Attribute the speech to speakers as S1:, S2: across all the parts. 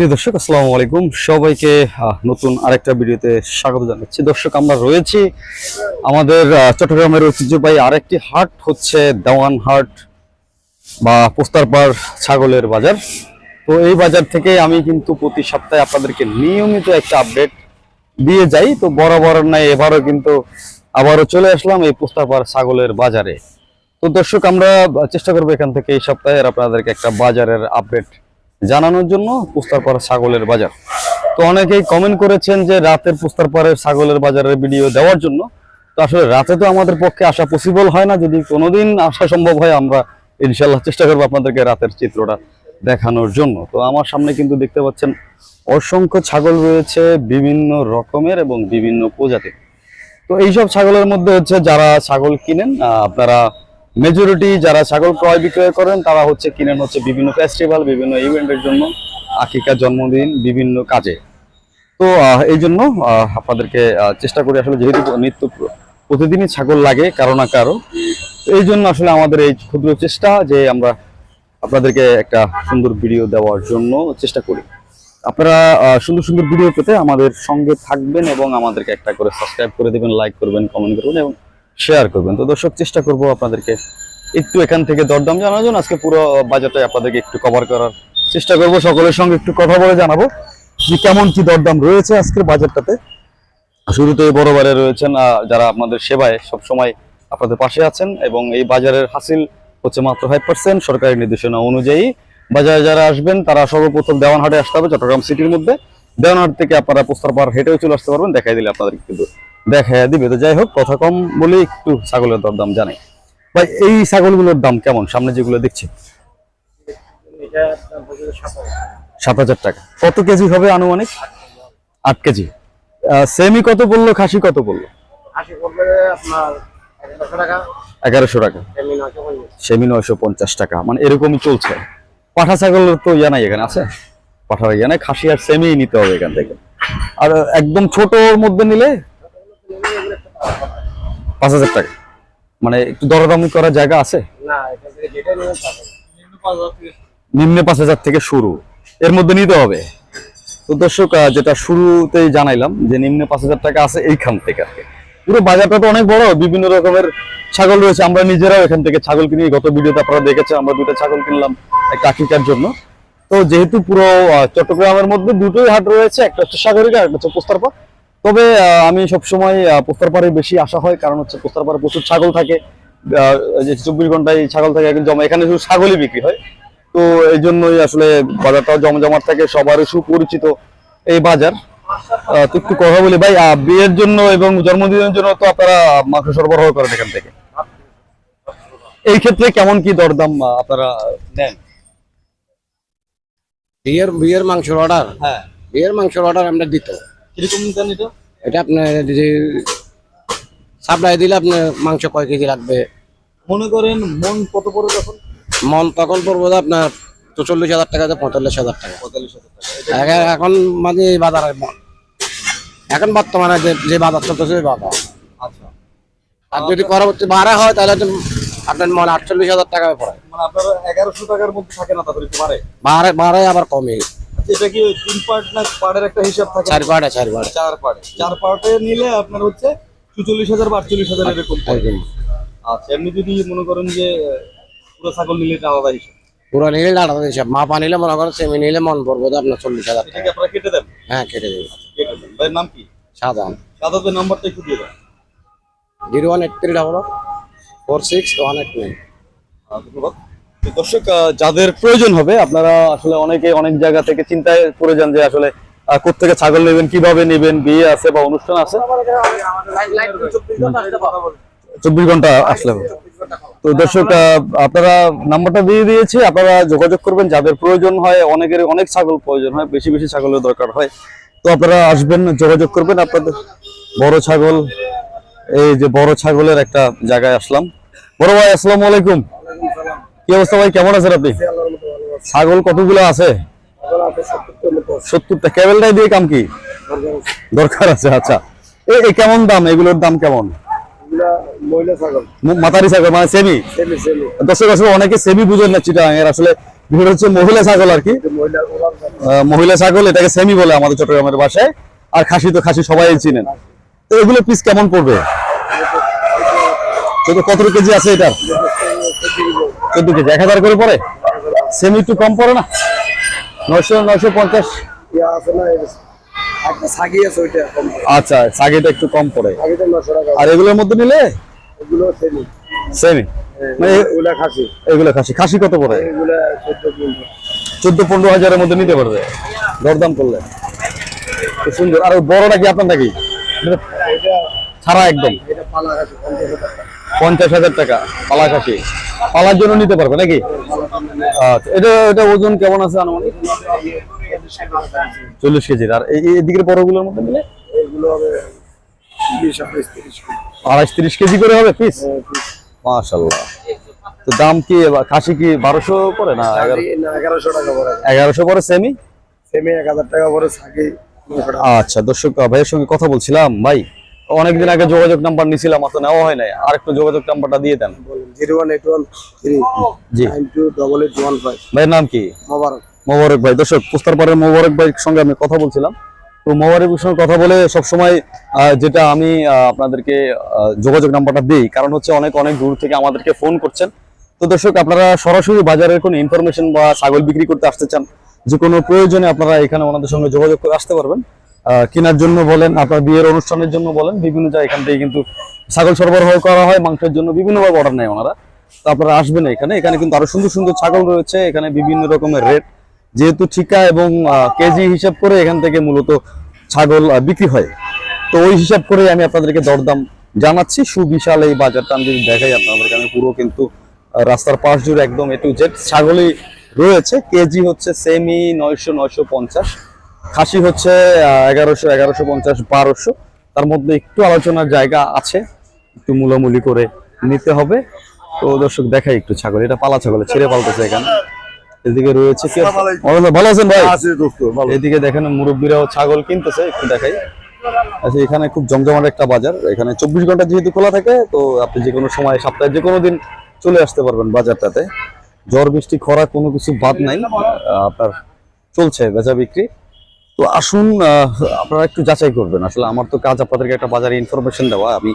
S1: প্রিয় দর্শক, আসসালামু আলাইকুম। সবাইকে নতুন আরেকটা ভিডিওতে স্বাগত জানাচ্ছি। দর্শক, আমরা রয়েছি আমাদের চট্টগ্রামের ঐতিহ্যবাহী আরেকটি হাট, হচ্ছে দেওয়ান হাট বা পোস্তারপাড় ছাগলের বাজার। তো এই বাজার থেকে আমি কিন্তু প্রতি সপ্তাহে আপনাদেরকে নিয়মিত একটা আপডেট দিয়ে যাই। তো বরাবর নাই এবারও কিন্তু আবারও চলে আসলাম এই পোস্তারপাড় ছাগলের বাজারে। তো দর্শক, আমরা চেষ্টা করব এখান থেকে এই সপ্তাহের আপনাদেরকে একটা বাজারের আপডেট জানানোর জন্য পুস্তারপাড়া ছাগলের বাজার। তো অনেকেই কমেন্ট করেছেন যে রাতের পুস্তারপাড়ের ছাগলের বাজারের ভিডিও দেওয়ার জন্য। তো আসলে রাতে তো আমাদের পক্ষে আসা পসিবল হয় না। যদি কোনোদিন আসা সম্ভব হয়, আমরা ইনশাল্লাহ চেষ্টা করব আপনাদেরকে রাতের চিত্রটা দেখানোর জন্য। তো আমার সামনে কিন্তু দেখতে পাচ্ছেন, অসংখ্য ছাগল রয়েছে বিভিন্ন রকমের এবং বিভিন্ন প্রজাতির। তো এইসব ছাগলের মধ্যে হচ্ছে যারা ছাগল কিনেন আপনারা মেজরিটি যারা ছাগল ক্রয় বিক্রয় করেন, তারা হচ্ছে কিনেন হচ্ছে বিভিন্ন ফেস্টিভ্যাল বিভিন্ন ইভেন্টের জন্য আকিকা জন্মদিন, বিভিন্ন কাজে। তো এই জন্য আপনাদেরকে চেষ্টা করি আসলে যেহেতু নিত্য প্রতিদিনই ছাগল লাগে, কারও না কারও। এই জন্য আসলে আমাদের এই ক্ষুদ্র চেষ্টা যে আমরা আপনাদেরকে একটা সুন্দর ভিডিও দেওয়ার জন্য চেষ্টা করি। আপনারা সুন্দর সুন্দর ভিডিও পেতে আমাদের সঙ্গে থাকবেন এবং আমাদেরকে একটা করে সাবস্ক্রাইব করে দেবেন লাইক করবেন কমেন্ট করবেন এবং শেয়ার করবেন। তো দর্শক, চেষ্টা করব আপনাদেরকে একটু এখান থেকে দরদাম জানানোর জন্য। আজকে পুরো বাজারটাই আপনাদেরকে একটু কভার করার চেষ্টা করব। সকলের সঙ্গে একটু কথা বলে জানাব যে কেমন কি দরদাম রয়েছে আজকের বাজারটাতে। শুরুতে বড় বারে রয়েছেন যারা আপনাদের সেবায় সব সময় আপনাদের পাশে আছেন এবং এই বাজারের হাসিল হচ্ছে মাত্র ফাইভ পার্সেন্ট সরকারি নির্দেশনা অনুযায়ী। বাজারে যারা আসবেন, তারা সর্বপ্রথম দেওয়ানহাটে আসতে হবে চট্টগ্রাম সিটির মধ্যে। দেওয়ানহাট থেকে আপনারা পোস্তার পার হেঁটেও চলে আসতে পারবেন। দেখাই দিলে আপনাদের কিন্তু দেখা দিবে। তো যাই হোক কথা কম বলে একটু ছাগলের দরদাম জানাই। ভাই এই ছাগলগুলোর দাম কেমন? সামনে যেগুলো দেখছি। সাত হাজার টাকা। কত কেজি হবে আনুমানিক? আট কেজি। সেমি কত বলল খাসি কত বলল এগারোশো টাকা। সেমি নয়শো পঞ্চাশ। টাকা। মানে এরকমই চলছে। পাঠা ছাগল তো ইয়া নাই এখানে আছে? পাঠা ইয়া নাই খাসি আর সেমি নিতে হবে এখান থেকে। আর একদম ছোটর মধ্যে নিলে পাঁচ হাজার টাকা। মানে একটু দরদামি করার জায়গা আছে? নিম্নে পাঁচ হাজার থেকে শুরু। এর মধ্যে নিতে হবে। তো দর্শক যেটা শুরুতেই জানাইলাম যে নিম্নে পাঁচ হাজার টাকা আছে এইখান থেকে আর কি। পুরো বাজারটা তো অনেক বড় বিভিন্ন রকমের ছাগল রয়েছে। আমরা নিজেরাও এখান থেকে ছাগল কিনি। গত ভিডিওতে আপনারা দেখেছেন আমরা দুটো ছাগল কিনলাম একটা আকিকার জন্য। তো যেহেতু পুরো চট্টগ্রামের মধ্যে দুটোই হাট রয়েছে একটা হচ্ছে সাগরিকা একটা হচ্ছে পোস্তারপা তবে আমি সবসময় পোস্তারপাড়ে বেশি আসা হয় কারণ হচ্ছে পোস্তারপাড়ে প্রচুর ছাগল থাকে। যে চব্বিশ ঘন্টায় ছাগল থাকে জমা এখানে শুধু ছাগলই বিক্রি হয়। তো এই জন্যই আসলে বাজারটাও জমজমাট থাকে সবারই সুপরিচিত এই বাজার। তো একটু কথা বলি ভাই বিয়ের জন্য এবং জন্মদিনের জন্য তো আপনারা মাংস সরবরাহ করেন এখান থেকে। এই ক্ষেত্রে কেমন কি দরদাম আপনারা নেন?
S2: বিয়ের বিয়ের মাংসের অর্ডার
S1: হ্যাঁ।
S2: বিয়ের মাংসের অর্ডার আমরা দিত
S1: কীরকম দেন এটা?
S2: এটা আপনার যে সাপ্লাই দিলে আপনার মাংস কয় কেজি লাগবে?
S1: মনে করেন মন কত পড়ে তখন
S2: মন তখন পড়ব আপনার চল্লিশ হাজার টাকা পঁয়তাল্লিশ হাজার টাকা।
S1: পঁয়তাল্লিশ হাজার টাকা।
S2: এখন- মানে এই বাজার এখন বর্তমানে যে যে বাজার চলতেছে ওই বাজার।
S1: আচ্ছা।
S2: আর যদি পরবর্তী বাড়া হয় তাহলে আপনার মন আটচল্লিশ হাজার টাকা পড়ে।
S1: মানে আপনারা এগারোশো টাকার মধ্যে থাকে না তাদের বাড়ে?
S2: বাড়ে বাড়ে আবার কমে।
S1: এটা কি তিন পার্ট না পার্টের একটা হিসাব থাকে?
S2: চার পাড়ে চার পাড়ে।
S1: চার পার্টে চার পার্টে নিলে আপনার হচ্ছে চুচল্লিশ হাজার বা আটচল্লিশ হাজার এরকম। আচ্ছা এমনি যদি মনে করেন যে পুরো ছাগল নিলে এটা আলাদা হিসাব।
S2: পুরো নিলে আলাদা হিসাব। মাপা নিলে মনে করেন সেমি নিলে মন পড়ব আপনার চল্লিশ হাজার টাকা।
S1: আপনারা কেটে দেন?
S2: হ্যাঁ কেটে দেবে।
S1: কেটে দেন। ভাইয়ের নাম কি?
S2: সাধারণ
S1: দাদাদের নাম্বারটা একটু দিয়ে দেন।
S2: Zero one eight three double four six one eight nine.
S1: ধন্যবাদ। দর্শক যাদের প্রয়োজন হবে আপনারা আসলে অনেকে অনেক জায়গা থেকে চিন্তায় পড়ে যান যে আসলে আহ, কোত্থেকে ছাগল নেবেন কীভাবে নেবেন বিয়ে আছে বা অনুষ্ঠান আছে। চব্বিশ ঘণ্টা আসলে। তো দর্শক আপনারা নাম্বারটা দিয়ে দিয়েছি আপনারা যোগাযোগ করবেন। যাদের প্রয়োজন হয় অনেকের অনেক ছাগল প্রয়োজন হয় বেশি বেশি ছাগলের দরকার হয়। তো আপনারা আসবেন যোগাযোগ করবেন আপনাদের। বড় ছাগল এই যে বড় ছাগলের একটা জায়গায় আসলাম। বড় ভাই আসসালামু আলাইকুম। কি অবস্থা ভাই? কেমন আছেন আপনি? ছাগল কতগুলো আছে? সত্তরটা। কেবলটাই দিয়ে কাম কি? দরকার আছে। আচ্ছা। এই কেমন দাম? এগুলোর দাম কেমন?
S2: মহিলা
S1: মাতারি ছাগল মানে সেমি? দর্শক আসলে অনেকে সেমি বুঝেন না চিটাং এর আসলে হচ্ছে মহিলা ছাগল আর কি।
S2: মহিলা
S1: ছাগল। এটাকে সেমি বলে আমাদের চট্টগ্রামের ভাষায়। আর খাসি তো খাসি সবাই চিনেন। তো এগুলো পিস কেমন পড়বে? কত কেজি আছে এটার? চোদ্দ কেজি এক হাজার করে পড়ে সেমি একটু কম পড়ে না? নয়শো নয়শো পঞ্চাশ। আচ্ছা সাগেটা একটু কম পড়ে। আর এগুলোর মধ্যে নিলে?
S2: সেমি
S1: সেমি মানে
S2: ওগুলা খাসি।
S1: এগুলো খাসি। খাসি কত পড়ে?
S2: চোদ্দ পনেরো।
S1: হাজারের মধ্যে নিতে পারবে। দরদাম করলে। সুন্দর। আর ওই বড়টা কি আপনার নাকি? ছাড়া একদম।
S2: পঞ্চাশ
S1: হাজার টাকা পালা খাসি পালার জন্য নিতে পারবে নাকি? আচ্ছা এটা এটা ওজন কেমন আছে আনুমানিক? চল্লিশ কেজির আর এই এই দিকের বড়গুলোর মধ্যে
S2: তিরিশ
S1: আড়াইশ তিরিশ কেজি করে হবে পিস মাশাল্লাহ তো দাম কি খাসি কি বারোশো করে না
S2: এগারোশো টাকা পরে
S1: এগারোশো করে সেমি
S2: সেমি এক হাজার টাকা পরে
S1: আচ্ছা দর্শক ভাইয়ের সঙ্গে কথা বলছিলাম। ভাই অনেকদিন আগে যোগাযোগ নাম্বার নিছিলাম অত নেওয়া হয় নাই। আর একটু যোগাযোগ নাম্বারটা দিয়ে দেন। ভাইয়ের নাম কি?
S2: মোবারক।
S1: মোবারক ভাই। দর্শক পোস্তারপাড়ের মোবারক ভাইয়ের সঙ্গে আমি কথা বলছিলাম। তো মোবারকের সঙ্গে কথা বলে সবসময় যেটা আমি আপনাদেরকে যোগাযোগ নাম্বারটা দিই কারণ হচ্ছে অনেক অনেক দূর থেকে আমাদেরকে ফোন করছেন। তো দর্শক আপনারা সরাসরি বাজারের কোনো ইনফরমেশন বা ছাগল বিক্রি করতে আসতে চান যে কোনো প্রয়োজনে আপনারা এখানে ওনাদের সঙ্গে যোগাযোগ করে আসতে পারবেন। কেনার জন্য বলেন, আপনার বিয়ের অনুষ্ঠানের জন্য বলেন, বিভিন্ন জায়গা এখান থেকে কিন্তু ছাগল সরবরাহ করা হয়, মাংসের জন্য বিভিন্নভাবে অর্ডার নেয় ওনারা। তো আপনারা আসবেন এখানে এখানে কিন্তু আরও সুন্দর সুন্দর ছাগল রয়েছে, এখানে বিভিন্ন রকমের রেট যেহেতু ঠিকা এবং কেজি হিসাব করে এখান থেকে মূলত ছাগল বিক্রি হয়। তো ওই হিসাব করে আমি আপনাদেরকে দরদাম জানাচ্ছি। সুবিশাল এই বাজারটা আমি যদি দেখাই, আপনাদেরকে আমি পুরো কিন্তু রাস্তার পাশ জুড়ে একদম এ টু জেড ছাগলই রয়েছে। কেজি হচ্ছে সেমি নয়শো নয়শো পঞ্চাশ। খাসি হচ্ছে এগারোশো এগারোশো পঞ্চাশ বারোশো। তার মধ্যে একটু আলোচনার জায়গা আছে একটু মূলামূলি করে নিতে হবে। তো দর্শক দেখাই একটু ছাগল। এটা পালা ছাগল ছেড়ে পালতেছে এখানে। এদিকে রয়েছে কি? ভালো আছেন ভাই? এদিকে দেখেন মুরব্বীরাও ছাগল কিনতেছে একটু দেখাই। আচ্ছা এখানে খুব জমজমাট একটা বাজার। এখানে চব্বিশ ঘণ্টা যেহেতু খোলা থাকে তো আপনি যে কোনো সময় সপ্তাহে যে কোনো দিন চলে আসতে পারবেন বাজারটাতে। ঝড় বৃষ্টি খরা কোনো কিছু বাদ নাই। আহ, আপনার চলছে বেচা বিক্রি তো আসুন আপনারা একটু যাচাই করবেন। আসলে আমার তো কাজ আপনাদেরকে একটা বাজারে ইনফরমেশন দেওয়া আমি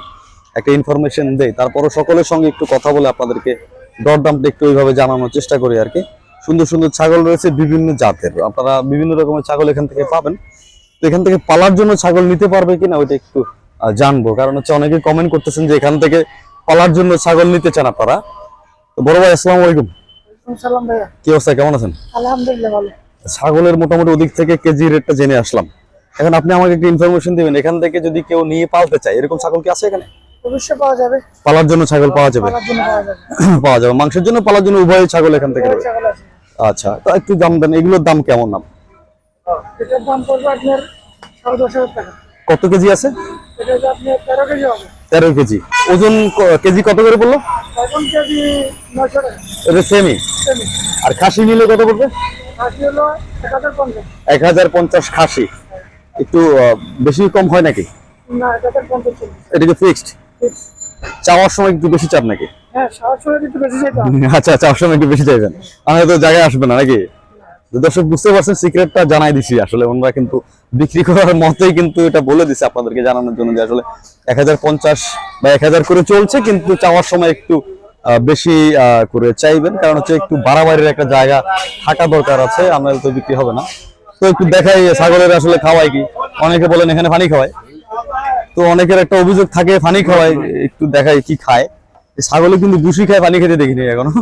S1: একটা ইনফরমেশন দেই। তারপরও সকলের সঙ্গে একটু কথা বলে আপনাদেরকে দরদামটা একটু ওইভাবে জানানোর চেষ্টা করি আর কি। সুন্দর সুন্দর ছাগল রয়েছে বিভিন্ন জাতের। আপনারা বিভিন্ন রকমের ছাগল এখান থেকে পাবেন। তো এখান থেকে পালার জন্য ছাগল নিতে পারবে কিনা ওইটা একটু জানব। কারণ হচ্ছে অনেকে কমেন্ট করতেছেন যে এখান থেকে পালার জন্য ছাগল নিতে চান আপনারা। তো বড় ভাই আসসালামু আলাইকুম। কি অবস্থা? কেমন আছেন?
S3: আলহামদুলিল্লাহ ভালো।
S1: ছাগলের মোটামুটি ওদিক থেকে কেজি রেটটা জেনে আসলাম। এখন আপনি আমাকে একটু ইনফরমেশন দিবেন এখান থেকে যদি কেউ নিয়ে পালতে চায় এরকম ছাগল কি আছে এখানে?
S3: অবশ্যই পাওয়া যাবে।
S1: পালার জন্য ছাগল পাওয়া যাবে?
S3: পাওয়া যাবে।
S1: মাংসের জন্য পালার জন্য উভয় ছাগল এখান থেকে আচ্ছা তো একটু দাম দেন এগুলোর দাম কেমন নাম?
S3: এটার দাম পড়বে আপনার সাড়ে দশ হাজার টাকা।
S1: কত কেজি আছে?
S3: এটা আপনার তেরো কেজি হবে।
S1: তেরো কেজি। ওজন কেজি কত করে পড়ল? এটা সেমি আর খাসি নিলে কত পড়বে?
S3: এক হাজার পঞ্চাশ।
S1: খাসি। একটু বেশি কম হয় নাকি? এটা কি ফিক্সড চাওয়ার সময় একটু বেশি চাপ নাকি?
S3: হ্যাঁ
S1: আচ্ছা চাওয়ার সময় একটু বেশি চাইবেন। আমি তো জায়গায় আসবে না নাকি? দর্শক, বুঝতে পারছেন সিক্রেটটা জানাই দিছি। আসলে ওনারা কিন্তু বিক্রি করার মতেই কিন্তু এটা বলে দিছে আপনাদেরকে জানানোর জন্য যে আসলে এক হাজার পঞ্চাশ বা এক হাজার করে চলছে, কিন্তু চাওয়ার সময় একটু বেশি করে চাইবেন। কারণ হচ্ছে একটু বাড়াবাড়ির একটা জায়গা থাকা দরকার আছে, আমরা তো বিক্রি হবে না। তো একটু দেখাই, ছাগলের আসলে খাওয়াই কি? অনেকে বলেন এখানে পানি খাওয়ায়। তো অনেকের একটা অভিযোগ থাকে পানি খাওয়ায়, একটু দেখাই কি খায়। ছাগলে কিন্তু বুসি খায় পানি খেতে দেখিনি এখনও।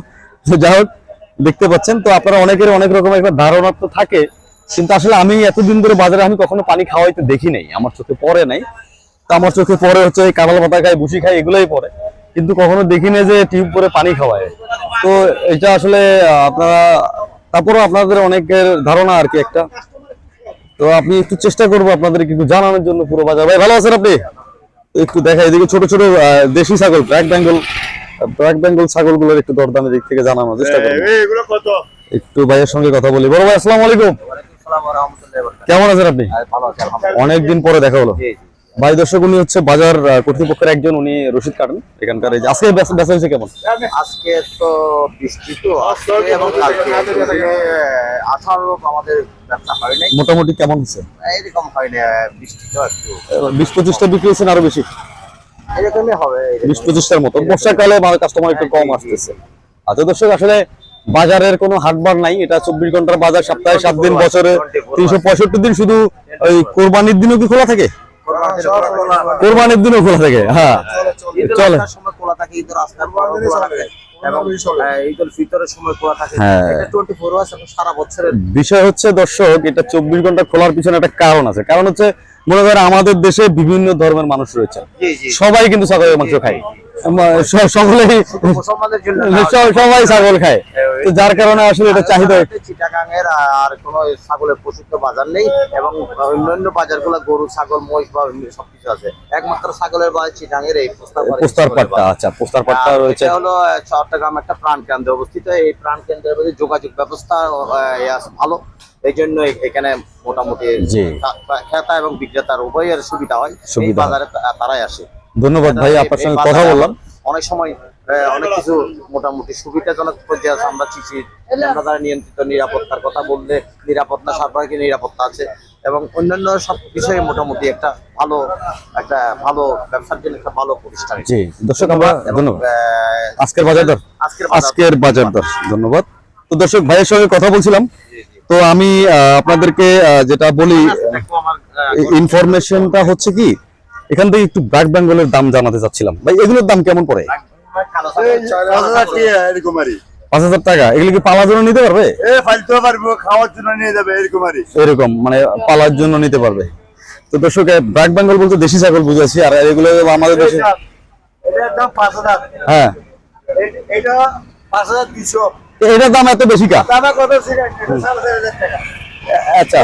S1: যাই হোক দেখতে পাচ্ছেন। তো আপনারা অনেকের অনেক রকম একটা ধারণা তো থাকে, কিন্তু আসলে আমি এতদিন ধরে বাজারে আমি কখনো পানি খাওয়াইতে দেখি নাই। আমার চোখে পড়ে নাই। তো আমার চোখে পড়ে হচ্ছে এই পাতা খায় বুসি খায়, এগুলোই পড়ে। কিন্তু কখনো দেখি না যে টিউব করে পানি খাওয়ায়। তো এটা আসলে আপনারা, তারপরও আপনাদের অনেকের ধারণা আর কি একটা। তো আপনি একটু চেষ্টা করব আপনাদেরকে একটু জানানোর জন্য পুরো বাজার। ভাই, ভালো আছেন আপনি? একটু দেখা এদিকে ছোট ছোট দেশি ছাগল ব্ল্যাক বেঙ্গল। ব্ল্যাক বেঙ্গল ছাগলগুলোর একটু দরদামের দিক থেকে জানানোর চেষ্টা করব।
S2: এগুলো কত?
S1: একটু ভাইয়ের সঙ্গে কথা বলি। বড় ভাই আসসালামু আলাইকুম। কেমন আছেন আপনি?
S2: ভালো আছে
S1: অনেকদিন পরে দেখা হলো। ভাই দর্শক উনি হচ্ছে বাজার কর্তৃপক্ষের একজন উনি রশিদ কাটেন এখানকার এই আজকে বেচা হয়েছে কেমন?
S4: আজকে তো বৃষ্টি তো এবং কালকে আঠারো আমাদের হয়
S1: মোটামুটি কেমন হচ্ছে?
S4: এরকম হয় না বৃষ্টি তো একটু।
S1: বিশ পঁচিশটা বিক্রি হয়েছে না আরও বেশি?
S4: এরকমই হবে
S1: বিশ পঁচিশটার মতো। বর্ষাকালে কাস্টমার একটু কম আসতেছে। আচ্ছা দর্শক আসলে বাজারের কোনো হাটবার নাই। এটা চব্বিশ ঘণ্টার বাজার সপ্তাহে সাত দিন বছরে তিনশো পঁয়ষট্টি দিন। শুধু ওই কোরবানির দিনও কি খোলা থাকে? কোরবানির দিনও খোলা থাকে হ্যাঁ। চলে। হ্যাঁ।
S4: বছরের।
S1: বিষয় হচ্ছে দর্শক এটা চব্বিশ ঘণ্টা খোলার পিছনে একটা কারণ আছে। কারণ হচ্ছে মনে করেন আমাদের দেশে বিভিন্ন ধর্মের মানুষ রয়েছে। সবাই কিন্তু ছাগলের মাংস খায়। সকলেই সবাই ছাগল খায়। তো যার কারণে আসলে এটা চাহিদা
S4: চিটাগাঙের আর কোনো ছাগলের প্রসিদ্ধ বাজার নেই এবং অন্যান্য বাজারগুলো গরু ছাগল মহিষ বা সবকিছু আছে। একমাত্র ছাগলের বাজার চিটাঙের এই প্রস্তাব
S1: পোস্টার পাট্টা আচ্ছা পোস্টার পাট্টা রয়েছে
S4: এটা হলো চট্টগ্রাম একটা প্রাণ কেন্দ্রে অবস্থিত। এই প্রাণ কেন্দ্রের মধ্যে যোগাযোগ ব্যবস্থা ভালো। এই জন্য এখানে মোটামুটি। ক্রেতা এবং বিক্রেতার উভয়ের সুবিধা হয়। এই বাজারে তারাই আসে।
S1: ধন্যবাদ ভাই আপনার সঙ্গে কথা বললাম।
S4: অনেক সময় অনেক কিছু মোটামুটি সুবিধাজনক পর্যায়ে আছে আমরা চিঠি আমরা দ্বারা নিয়ন্ত্রিত নিরাপত্তার কথা বললে নিরাপত্তা সরকারকে নিরাপত্তা আছে এবং অন্যান্য সব বিষয়ে মোটামুটি একটা ভালো একটা ভালো ব্যবসার জন্য একটা ভালো প্রতিষ্ঠান।
S1: জি দর্শক আমরা ধন্যবাদ আজকের বাজার দর
S4: আজকের বাজার-
S1: দর। ধন্যবাদ। তো দর্শক ভাইয়ের সঙ্গে কথা বলছিলাম। তো আমি আপনাদেরকে যেটা বলি ইনফরমেশনটা হচ্ছে কি এখান থেকে একটু ব্ল্যাক বেঙ্গলের দাম জানাতে চাচ্ছিলাম ভাই, এগুলোর দাম কেমন পড়ে? পালার জন্য নিতে পারবে?
S5: খাওয়ার জন্য
S1: মানে পালার জন্য নিতে পারবে। ছাগল বুঝেছি আর এগুলো আমাদের হ্যাঁ। আচ্ছা।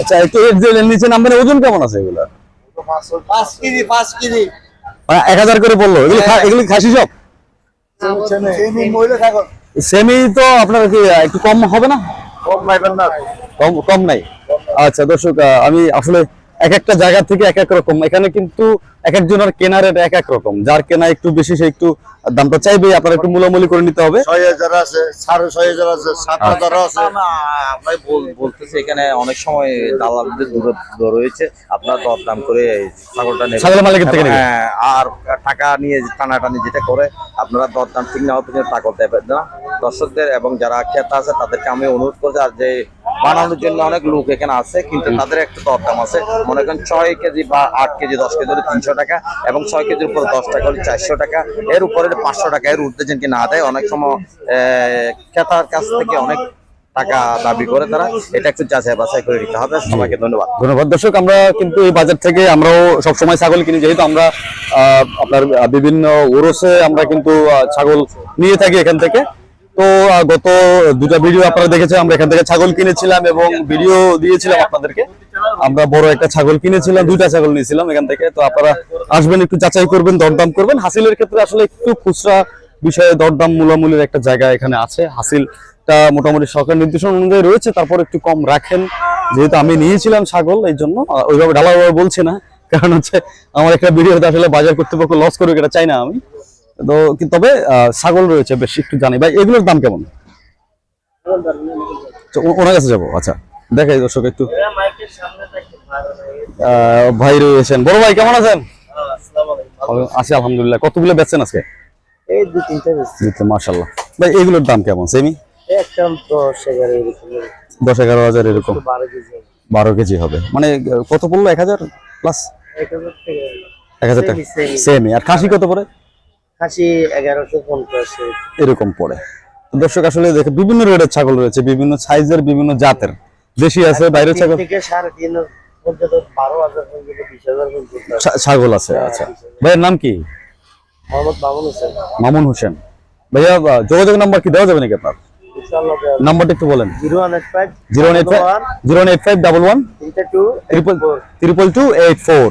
S1: আচ্ছা নিচে ওজন কেমন আছে এগুলো
S5: পাঁচ কেজি পাঁচ কেজি।
S1: মানে এক হাজার করে বলল এগুলো খা- এগুলো খাসি সব? সেমি তো আপনার কি একটু কম হবে না?
S5: কম নাই।
S1: কম কম নাই। আচ্ছা দর্শক আহ, আমি আসলে এক একটা জায়গা থেকে এক এক রকম। এখানে কিন্তু এক একজনের কেনার রেট এক এক রকম। যার কেনা একটু বেশি সে একটু দামটা চাইবে আপনার একটু মূলামূলি করে নিতে হবে।
S5: ছয় হাজার আছে সাড়ে ছয় হাজার আছে সাত হাজার আছে।
S4: আপনার বলতেছি এখানে অনেক সময় দালালদের দূরত্ব রয়েছে। আপনারা দরদাম করে ছাগলটা নেবেন।
S1: ছাগলের মালিকের থেকে
S4: হ্যাঁ, আর টাকা নিয়ে টানাটানি যেটা করে আপনারা দরদাম ঠিক না হতে টাকা দেবেন না। দর্শকদের এবং যারা ক্রেতা আছে তাদেরকে আমি অনুরোধ করছি আর যে বানানোর জন্য অনেক লোক এখানে আছে কিন্তু তাদের একটা দরদাম আছে। মনে করেন ছয় কেজি বা আট কেজি দশ কেজি হলে তিনশো টাকা এবং ছয় কেজির উপরে দশ টাকা হলে চারশো টাকা। এর উপরে পাঁচশো টাকা এর ঊর্ধ্বে যেন না দেয় অনেক সময় আহ, ক্রেতার কাছ থেকে অনেক টাকা দাবি করে তারা। এটা একটু যাচাই বাছাই করে নিতে হবে। সবাইকে ধন্যবাদ।
S1: ধন্যবাদ। দর্শক আমরা কিন্তু এই বাজার থেকে আমরাও সবসময় ছাগল কিনি যেহেতু আমরা আহ, আপনার বিভিন্ন ওরসে আমরা কিন্তু ছাগল নিয়ে থাকি এখান থেকে। তো গত দুটা ভিডিও আপনারা দেখেছেন, আমরা এখান থেকে ছাগল কিনেছিলাম এবং ভিডিও দিয়েছিলাম আপনাদেরকে। আমরা বড় একটা ছাগল কিনেছিলাম, দুইটা ছাগল নিয়েছিলাম এখান থেকে। তো আপনারা আসবেন, একটু যাচাই করবেন, দরদাম করবেন। হাসিলের ক্ষেত্রে আসলে একটু খুচরা বিষয়ে দরদাম মূলামূলির একটা জায়গা এখানে আছে। হাসিলটা মোটামুটি সরকার নির্দেশনা অনুযায়ী রয়েছে, তারপর একটু কম রাখেন। যেহেতু আমি নিয়েছিলাম ছাগল, এই জন্য ওইভাবে ঢালাভাবে বলছি না। কারণ হচ্ছে, আমার একটা ভিডিওতে আসলে বাজার কর্তৃপক্ষ লস করবে এটা চাই না আমি। তো তবে ছাগল রয়েছে বেশ একটু জানি। ভাই এগুলোর দাম কেমন? ওনার কাছে যাব আচ্ছা। দেখাই দর্শক একটু। ভাই রয়েছেন। বড় ভাই কেমন আছেন? আছি আলহামদুলিল্লাহ। কতগুলো বেচছেন আজকে?
S2: এই দু তিনটা
S1: মার্শাল্লাহ ভাই এগুলোর দাম কেমন? সেমি?
S2: দশ এগারো
S1: হাজার এরকম।
S2: বারো কেজি
S1: হবে। মানে কত পড়ল? এক হাজার প্লাস?
S2: এক হাজার
S1: টাকা. সেমি। আর খাসি কত পড়ে?
S2: খাসি এগারোশো পঞ্চাশ
S1: এরকম পড়ে। দর্শক আসলে দেখে বিভিন্ন রেটের ছাগল রয়েছে বিভিন্ন সাইজের বিভিন্ন জাতের। দেশি আছে বাইরের ছাগল?
S2: থেকে সাড়ে তিন
S1: ছাগল আছে আচ্ছা। ভাইয়ের নাম কি?
S2: মামুন হোসেন।
S1: ভাইয়া যোগাযোগ নাম্বার কি দেওয়া যাবে নাকি আপনার? নাম্বারটা একটু বলেন।
S2: Zero one eight five
S1: double one triple two eight four.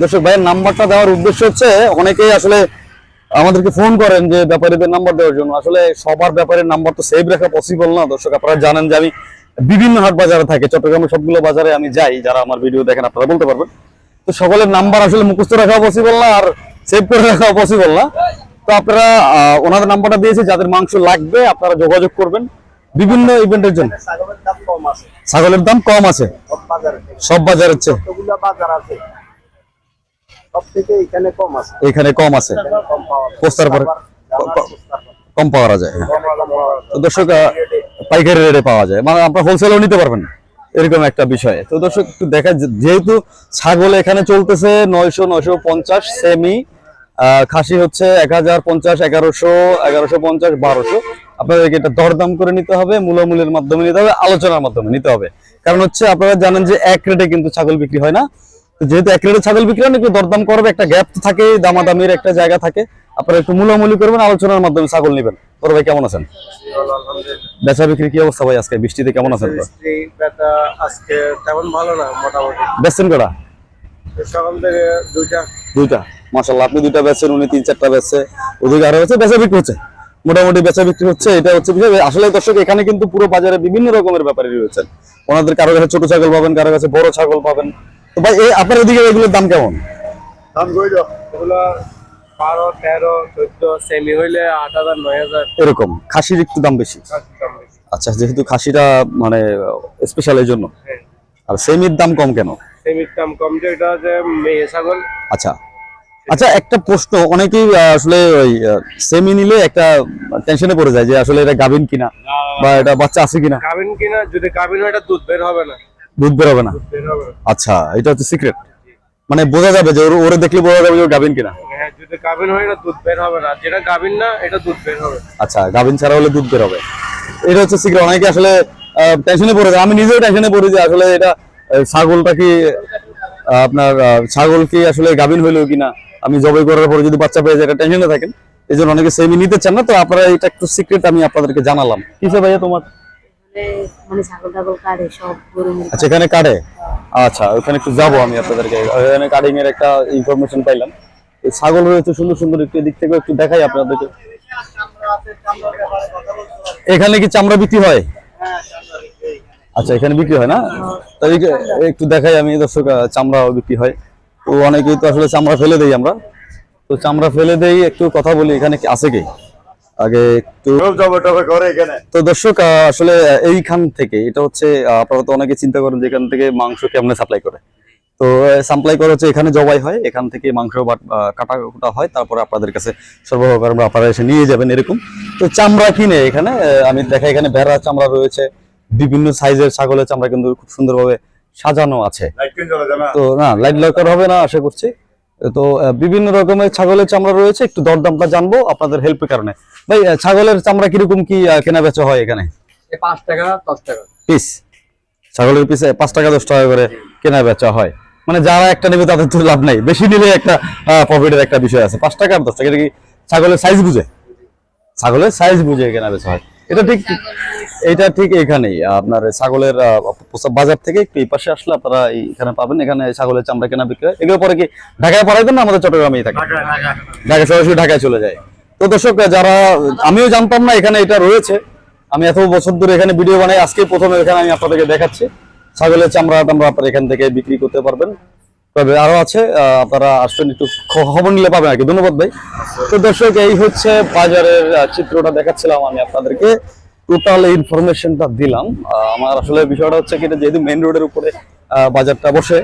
S1: দর্শক ভাইয়ের নাম্বারটা দেওয়ার উদ্দেশ্য হচ্ছে অনেকেই আসলে আমাদেরকে ফোন করেন যে ব্যাপারীদের নাম্বার দেওয়ার জন্য। আসলে সবার ব্যাপারের নাম্বার তো সেভ রাখা পসিবল না। দর্শক আপনারা জানেন যে আমি বিভিন্ন হাট বাজারে থাকি। চট্টগ্রামের সবগুলো বাজারে আমি যাই যারা আমার ভিডিও দেখেন আপনারা বলতে পারবেন। তো সকলের নাম্বার আসলে মুখস্থ রাখা পসিবল না আর সেভ করে রাখা পসিবল না। তো আপনারা ওনাদের নাম্বারটা দিয়েছি যাদের মাংস লাগবে আপনারা যোগাযোগ করবেন বিভিন্ন ইভেন্টের জন্য।
S5: ছাগলের দাম কম আছে। সব
S1: বাজারের চেয়ে
S5: কতগুলো বাজার আছে সব থেকে এখানে কম আছে।
S1: পোস্টার পরে কম পাওয়া যায় হ্যাঁ। তো দর্শক পাইকারি রেটে পাওয়া যায়। মানে আপনার হোলসেলও নিতে পারবেন এরকম একটা বিষয়। তো দর্শক একটু দেখা যেহেতু ছাগল এখানে চলতেছে নয়শো নয়শো পঞ্চাশ সেমি খাসি হচ্ছে এক হাজার পঞ্চাশ এগারোশো এগারোশো পঞ্চাশ বারোশো। আপনাদেরকে এটা দরদাম করে নিতে হবে মূলামূলের মাধ্যমে নিতে হবে আলোচনার মাধ্যমে নিতে হবে। কারণ হচ্ছে আপনারা জানেন যে এক রেটে কিন্তু ছাগল বিক্রি হয় না। যেহেতু এক রেটে ছাগল বিক্রি হয় একটু দরদাম করবে একটা গ্যাপ থাকে দামাদামির একটা জায়গা থাকে। আপনারা একটু মূলামূলি করবেন আলোচনার মাধ্যমে ছাগল নেবেন। বড় ভাই কেমন আছেন? বেচা বিক্রি কি অবস্থা ভাই আজকে? বৃষ্টিতে কেমন আছেন?
S5: আজকে তেমন ভালো না মোটামুটি।
S1: বেচছেন কটা?
S5: সকাল থেকে দুইটা।
S1: দুইটা। মাশাল্লাহ আপনি দুইটা বেচছেন উনি তিন চারটা বেচছে। ওদিকে আরও হচ্ছে বেচা বিক্রি হচ্ছে। মোটামুটি বেচা বিক্রি হচ্ছে এটা হচ্ছে বিষয়। আসলে দর্শক এখানে কিন্তু পুরো বাজারে বিভিন্ন রকমের ব্যাপারী রয়েছেন ওনাদের কারও কাছে ছোট ছাগল পাবেন কারও কাছে বড় ছাগল পাবেন। তো ভাই এই আপনার এদিকে এগুলোর দাম কেমন?
S5: দাম কইল
S6: এগুলো বারো তেরো চোদ্দ সেমি হইলে আট হাজার নয় হাজার।
S1: এরকম খাসির একটু দাম বেশি? আচ্ছা যেহেতু খাসিটা মানে স্পেশাল এই জন্য।
S6: হ্যাঁ।
S1: আর সেমির দাম কম কেন?
S6: সেমির দাম কম যে এটা যে মেয়ে ছাগল।
S1: আচ্ছা। আচ্ছা একটা প্রশ্ন অনেকেই আসলে ওই সেমি নিলে একটা টেনশনে পড়ে যায় যে আসলে এটা গাভিন কিনা বা এটা বাচ্চা আছে কিনা।
S6: গাভিন কিনা যদি গাভিন হয় এটা দুধ বের হবে না।
S1: দুধ বেরোবে না?
S6: বের হবে না।
S1: আচ্ছা এটা হচ্ছে সিক্রেট মানে বোঝা যাবে যে ওরে দেখলে বোঝা যাবে যে ও গাভিন কিনা।
S6: হ্যাঁ যদি গাভিন হয় এটা দুধ বের হবে না। যেটা গাভিন না এটা দুধ বের হবে।
S1: আচ্ছা গাভিন ছাড়া হলে দুধ বেরোবে এটা হচ্ছে সিক্রেট অনেকে আসলে টেনশনে পড়ে আমি নিজেও টেনশনে পড়ি যে আসলে এটা ছাগলটা কি আপনার ছাগল কি আসলে গাভিন হইল কিনা? আমি জবাই করার পরে যদি বাচ্চা পেয়ে যায় এটা টেনশনে থাকেন। এই জন্য অনেকে সেমি নিতে চান না তো আপনারা এটা একটু সিক্রেট আমি আপনাদেরকে জানালাম। কিসে ভাইয়া তোমার?
S7: মানে
S1: আচ্ছা এখানে কাটে? আচ্ছা ওখানে একটু যাব আমি আপনাদেরকে। একটা ইনফরমেশন পাইলাম। ছাগল সুন্দর সুন্দর এদিক থেকে একটু দেখাই আপনাদেরকে। এখানে কি চামড়া বিক্রি হয়? আচ্ছা এখানে বিক্রি হয় না? তাই একটু দেখাই আমি দর্শক আহ, চামড়াও বিক্রি হয়। তো অনেকেই তো আসলে চামড়া ফেলে দেই আমরা। তো চামড়া ফেলে দেই একটু কথা বলি এখানে আছে কি? আগে একটু
S5: করে এখানে।
S1: তো দর্শক আসলে এইখান থেকে এটা হচ্ছে আপনারা তো অনেকে চিন্তা করেন যে এখান থেকে মাংস কেমনে সাপ্লাই করে। তো সাপ্লাই করা হচ্ছে এখানে জবাই হয় এখান থেকে মাংস কাটা কুটা হয় তারপরে আপনাদের কাছে সরবরাহ করেন আপনারা এসে নিয়ে যাবেন এরকম। তো চামড়া কিনে এখানে আমি দেখা এখানে ভেড়া চামড়া রয়েছে বিভিন্ন সাইজের ছাগলের চামড়া কিন্তু খুব সুন্দরভাবে সাজানো আছে। তো না লাইট লকার হবে না আশা করছি। তো বিভিন্ন রকমের ছাগলের চামড়া রয়েছে একটু দরদামটা জানব আপনাদের হেল্পের কারণে। ভাই ছাগলের চামড়া কীরকম কি কেনা বেচা হয় এখানে?
S6: পাঁচ টাকা দশ টাকা।
S1: পিস ছাগলের পিসে পাঁচ টাকা দশ টাকা করে কেনা বেচা হয়। মানে যারা একটা নেবে তাদের তো লাভ নাই। বেশি নিলে একটা প্রফিটের একটা বিষয় আছে। পাঁচ টাকা আর দশ টাকা এটা কি ছাগলের সাইজ বুঝে? ছাগলের সাইজ বুঝে কেনা বেচা হয়। এটা ঠিক এটা ঠিক এখানেই। আপনার ছাগলের বাজার থেকে একটু এই পাশে আসলে আপনারা এখানে পাবেন। এখানে ছাগলের চামড়া কেনা বিক্রি হয়। এগুলো পরে কি ঢাকায় পাঠাই দেন না আমাদের চট্টগ্রামেই থাকে? ঢাকা সরাসরি ঢাকায় চলে যায়। তো দর্শক যারা আমিও জানতাম না এখানে এটা রয়েছে। আমি এত বছর ধরে এখানে ভিডিও বানাই আজকে প্রথমে এখানে আমি আপনাদেরকে দেখাচ্ছি। ছাগলের চামড়া টামড়া আপনারা এখান থেকে বিক্রি করতে পারবেন। তবে আরও আছে আপনারা আসবেন একটু খবর নিলে পাবেন আর কি। ধন্যবাদ ভাই। তো দর্শক এই হচ্ছে বাজারের চিত্রটা দেখাচ্ছিলাম আমি আপনাদেরকে। টোটাল ইনফরমেশনটা দিলাম। আমার আসলে বিষয়টা হচ্ছে কি যেহেতু মেন রোডের উপরে বাজারটা বসে,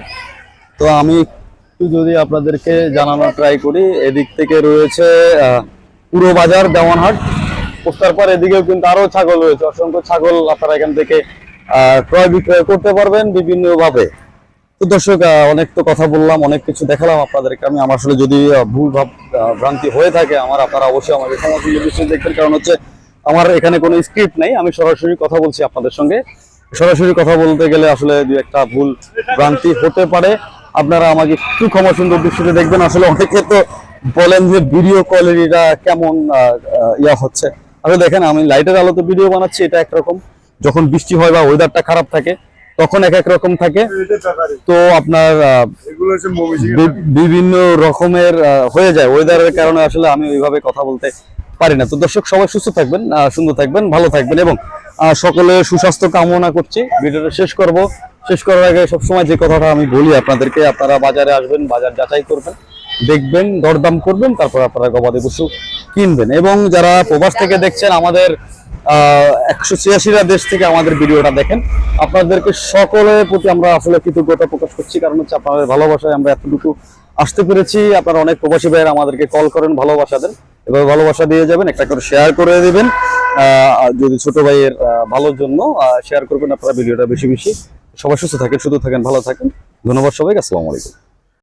S1: তো আমি একটু যদি আপনাদেরকে জানানোর ট্রাই করি, এদিক থেকে রয়েছে পুরো বাজার, দেওয়ানহাট। পোস্টার পর এদিকেও কিন্তু আরও ছাগল রয়েছে, অসংখ্য ছাগল আপনারা এখান থেকে ক্রয় বিক্রয় করতে পারবেন বিভিন্নভাবে। তো দর্শক অনেক তো কথা বললাম, অনেক কিছু দেখালাম আপনাদেরকে। আমি আমার আসলে যদি ভুল ভাব ভ্রান্তি হয়ে থাকে, আমার আপনারা অবশ্যই আমাকে দৃষ্টিতে দেখবেন। কারণ হচ্ছে আমার এখানে কোনো স্ক্রিপ্ট নেই আমি সরাসরি কথা বলছি আপনাদের সঙ্গে। সরাসরি কথা বলতে গেলে আসলে দু একটা ভুল ভ্রান্তি হতে পারে। আপনারা আমাকে একটু ক্ষমা সুন্দর দৃষ্টিতে দেখবেন। আসলে অনেকে তো বলেন যে ভিডিও কোয়ালিটিটা কেমন ইয়া হচ্ছে। আসলে দেখেন আমি লাইটের আলোতে ভিডিও বানাচ্ছি এটা একরকম। যখন বৃষ্টি হয় বা ওয়েদারটা খারাপ থাকে তখন এক এক রকম থাকে। তো আপনার বিভিন্ন রকমের হয়ে যায়। ওয়েদারের কারণে আসলে আমি ওইভাবে কথা বলতে পারি না। তো দর্শক, সবাই সুস্থ থাকবেন সুন্দর থাকবেন, ভালো থাকবেন এবং সকলে সুস্বাস্থ্য কামনা করছি। ভিডিওটা শেষ করব। শেষ করার আগে সবসময় যে কথাটা আমি বলি আপনাদেরকে, আপনারা বাজারে আসবেন, বাজার যাচাই করবেন, দেখবেন, দরদাম করবেন, তারপর আপনারা গবাদি পশু কিনবেন এবং যারা প্রবাস থেকে দেখছেন, আমাদের একশো ছিয়াশিটা দেশ থেকে আমাদের ভিডিওটা দেখেন, আপনাদেরকে সকলের প্রতি আমরা আসলে কৃতজ্ঞতা প্রকাশ করছি। কারণ হচ্ছে আপনাদের ভালোবাসায় আমরা এতটুকু আসতে পেরেছি। আপনারা অনেক প্রবাসী ভাইয়ের আমাদেরকে কল করেন, ভালোবাসা দেন। এভাবে ভালোবাসা দিয়ে যাবেন, একটা করে শেয়ার করে দিবেন। যদি ছোট ভাইয়ের ভালোর জন্য শেয়ার করবেন আপনারা ভিডিওটা বেশি বেশি। সবাই সুস্থ থাকেন সুস্থ থাকেন, ভালো থাকেন। ধন্যবাদ সবাইকে, আসসালামু আলাইকুম।